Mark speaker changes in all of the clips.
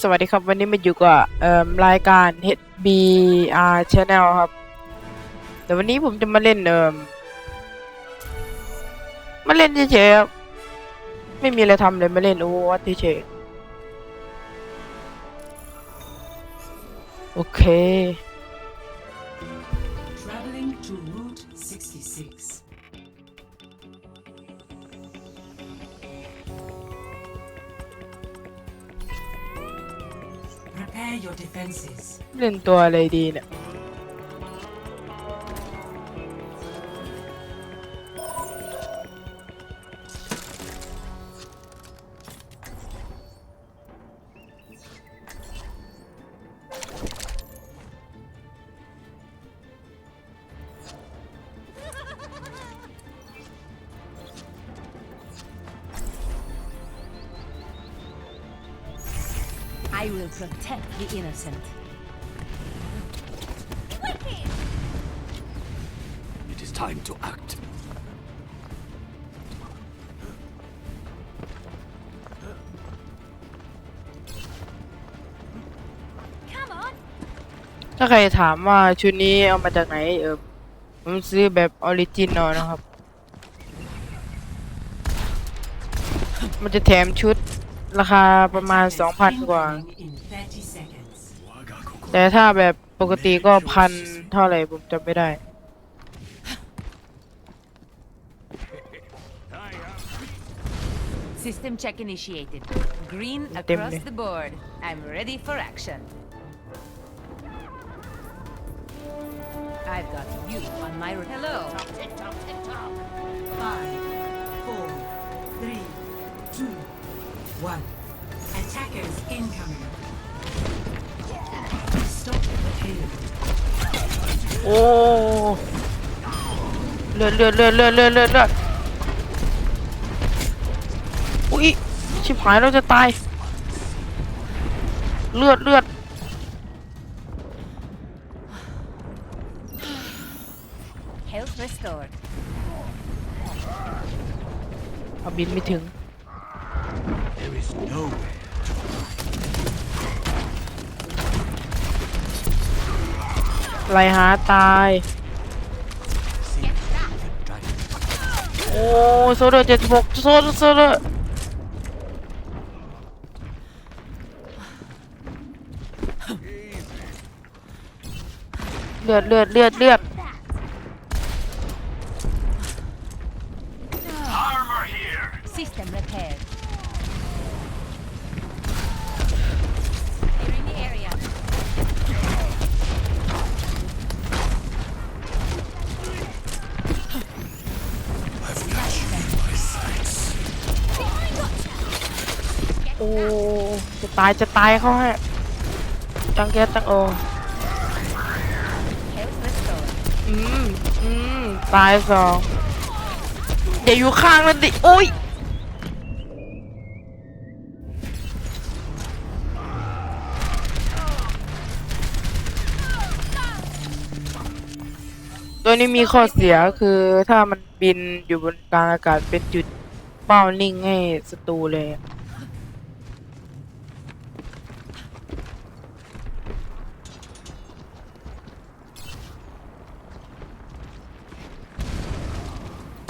Speaker 1: สวัสดีครับ วันนี้มาอยู่กับรายการ HBR Channel ครับแต่วันนี้ผมจะมาเล่นเอ่อมาเล่นเฉยๆครับไม่มีอะไรทำเลยมาเล่นโอเวอร์วัตเฉยโอเค
Speaker 2: Prepare your defenses.
Speaker 1: เล่นตัวอะไรดีเนี่ย
Speaker 3: I will protect the innocent.
Speaker 4: It is time to act.
Speaker 3: Come on.
Speaker 1: ถ้าใครถามว่าชุดนี้เอามาจากไหนเออผมซื้อแบบออริจินอลนะครับ มันจะแถมชุด ราคาประมาณ2,000กว่า
Speaker 2: Incoming in 30 seconds.
Speaker 1: แต่ถ้าแบบปกติก็พันเท่าไหร่ผมจำไม่ได้
Speaker 3: System check initiated. Green
Speaker 1: Dim
Speaker 3: across
Speaker 1: đi.
Speaker 3: the board. I'm ready for action. I've got you on my hello.
Speaker 2: Five, one. Attackers incoming. Stop the payload.
Speaker 1: โอ้เลือดเลือดเลือดเลือดเลือดเลือดเลือดอุ้ยชิบหายเราจะตาย เลือดเลือด
Speaker 3: Health restored.
Speaker 1: เอาบินไม่ถึง
Speaker 4: There is no way.
Speaker 1: ไลหาตาย
Speaker 4: See the dragon.
Speaker 1: โอ้โซเดอร์เจ็ดหกโซเดอร์โซเดอร์เลือดเลือดเลือดเลือด
Speaker 3: System repaired.
Speaker 1: อ้จะตายจะตายเขาให้จังแกจังโออืมอืมตายสองอย่าอยู่ข้างนันดิโอ้ยตัวนี้มีข้อเสียคือถ้ามันบินอยู่บนกลางอากาศเป็นจุดเป้านิ่งให้ศัตรูเลย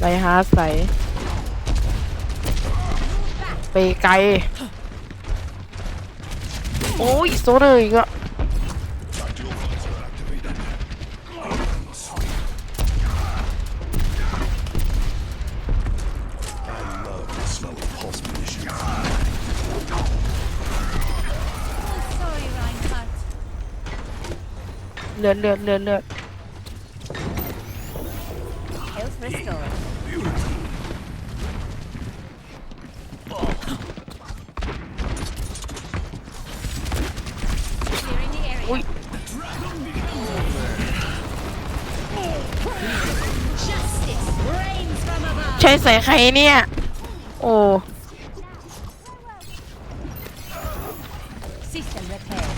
Speaker 1: ไปฮาร์ดใส่ไปไกล โอ้ยโซเลยก็เลือดเลือดเลือดเลือด ใส่ใครเนี่ย โอ้
Speaker 3: System repair.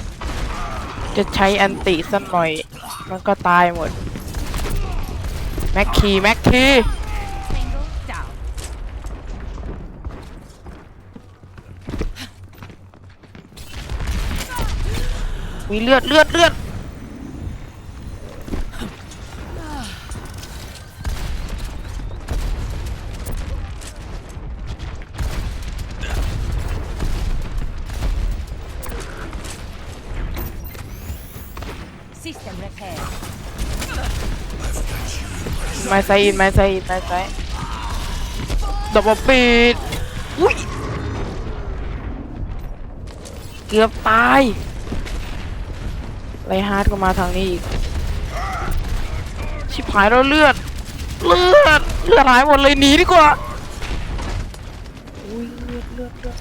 Speaker 1: จะใช้อันติสักหน่อย มันก็ตายหมด แม็กคีแม็กคี
Speaker 3: Tango down.
Speaker 1: วิเลือดเลือดเลือด ไม้ไซอินไม้ไซอินไม้ไซดับเบิลปีดอุ้ยเกือบตายไรฮาร์ดก็มาทางนี้อีก ชิบหายแล้วเลือด เลือด เลือดหายหมดเลยหนีดีกว่า อุ้ยเลือดเลือดเลือด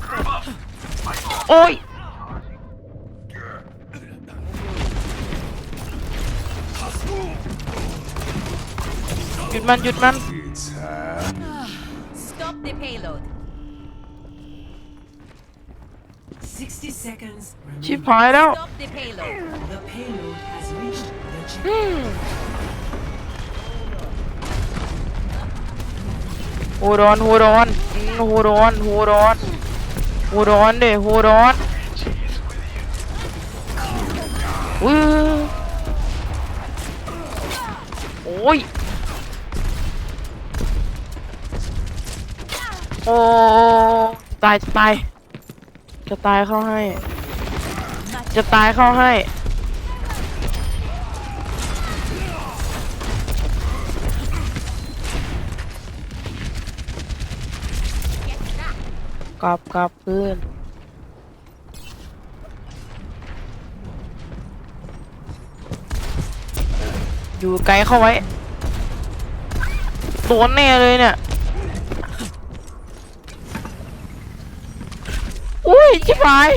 Speaker 1: โอ้ย ยุดมันหยุดมัน
Speaker 3: Stop the payload.
Speaker 2: 60 seconds
Speaker 1: ชิบ
Speaker 2: remaining.
Speaker 1: หายแล้ว
Speaker 3: Stop the payload.
Speaker 2: The payload has reached the checkpoint.
Speaker 1: อืมโหดอนโหดอนอืมโหดอนโหดอนโหดอนเด้โหดอนอุ้ยโอ้ย โอ้ตายจะตาย จะตายเข้าให้ จะตายเข้าให้ กลับกลับพื่อนอยู่ไกลเข้าไว้โดนแน่เลยเนี่ย ยชิบหาย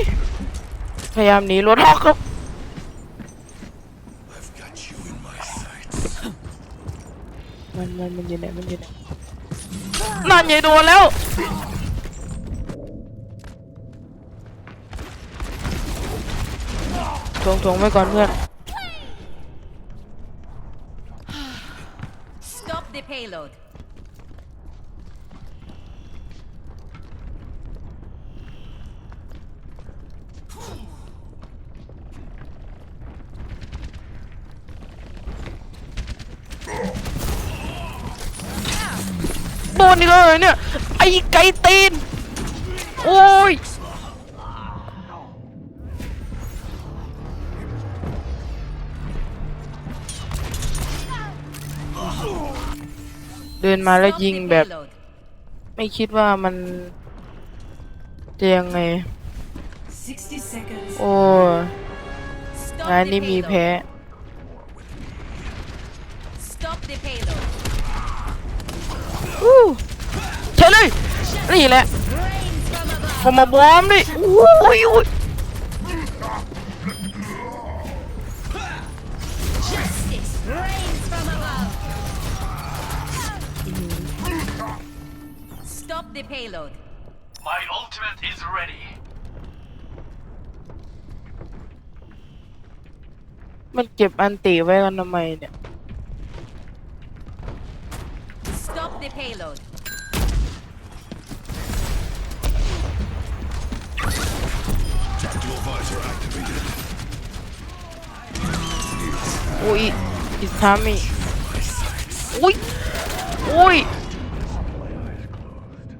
Speaker 1: พยายามหนีรถฮอกครับมันมันมันอยู่ไหนมันอยู่ไหนนั่นไงโดนแล้วทวงทวงไว้ก่อนเพื่อน
Speaker 3: Stop the payload.
Speaker 1: โดนอีกเลยเนี่ย ไอ้ไก่ตีน โอ้ยเดินมาแล้วยิงแบบ ไม่คิดว่ามันจะยังไง โอ้ย
Speaker 3: Stop
Speaker 1: งานนี้มีแพ้
Speaker 3: Stop the payload.
Speaker 1: อู้ ใช่เลย นี่แหละ
Speaker 3: Rains from above.
Speaker 1: ผมมาบอมดิอุ้ยอุ้ย
Speaker 3: Justice rains from above. Stop the payload.
Speaker 5: My ultimate is ready.
Speaker 1: มันเก็บอันติไว้กันทำไมเนี่ย
Speaker 3: Stop the payload.
Speaker 4: Tactical visor activated.
Speaker 1: อุ้ยอิสามิอุ้ยอุ้ย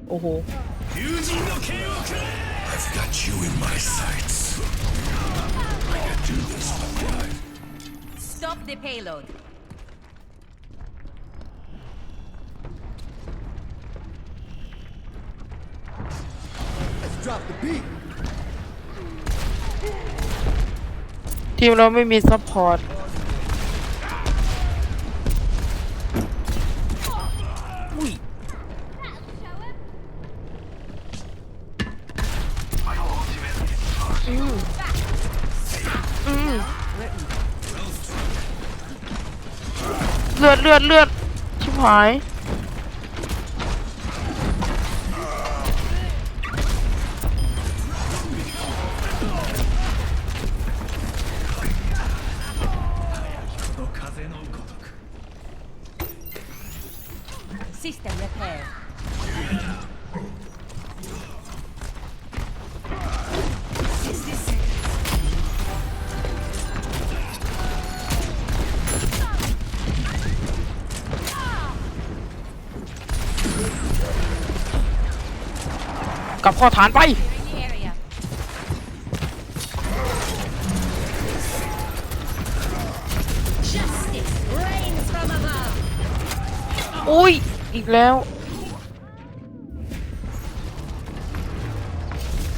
Speaker 1: โอ้โห
Speaker 4: I've got you in my sights. I can do this for life.
Speaker 3: Stop the payload.
Speaker 1: ทีมเราไม่มีซัพพอร์ตอุ้ย
Speaker 5: My ultimate is
Speaker 1: อืมอืมเลือดเลือดเลือดชิบหาย
Speaker 3: System repair.
Speaker 1: กับข้อฐานไป อุ้ย อีกแล้ว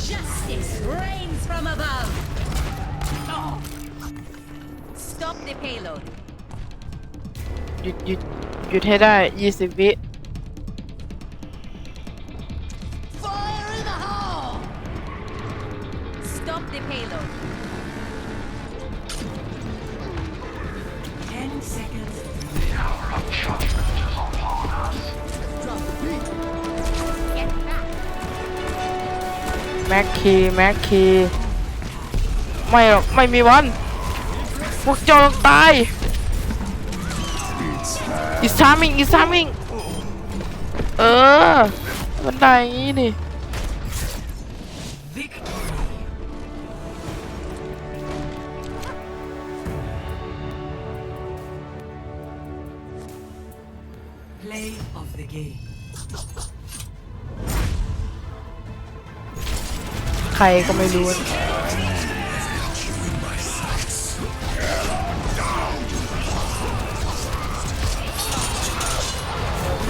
Speaker 3: Justice reigns from above. Stop the payload.
Speaker 1: หยุดหยุดหยุดให้ได้ยี่สิบวิ แม็กคีแม็กคีไม่หรอกไม่มีวัน พวกเจ้าต้องตายอีสามิงอีสามิงเออมันได้อย่างงี้นี่
Speaker 2: Play of the game.
Speaker 1: รก็ไม่รู้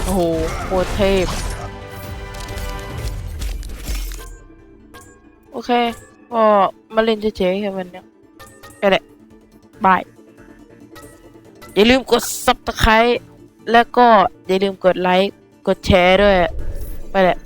Speaker 1: โอ้โหโคตรเทพ โอเค ก็มาเล่นเฉยๆแค่วันนี้ยก็แหละบาย อย่าลืมกด subscribe แล้วก็อย่าลืมกดไลค์ กดแชร์ด้วย ไปแหละ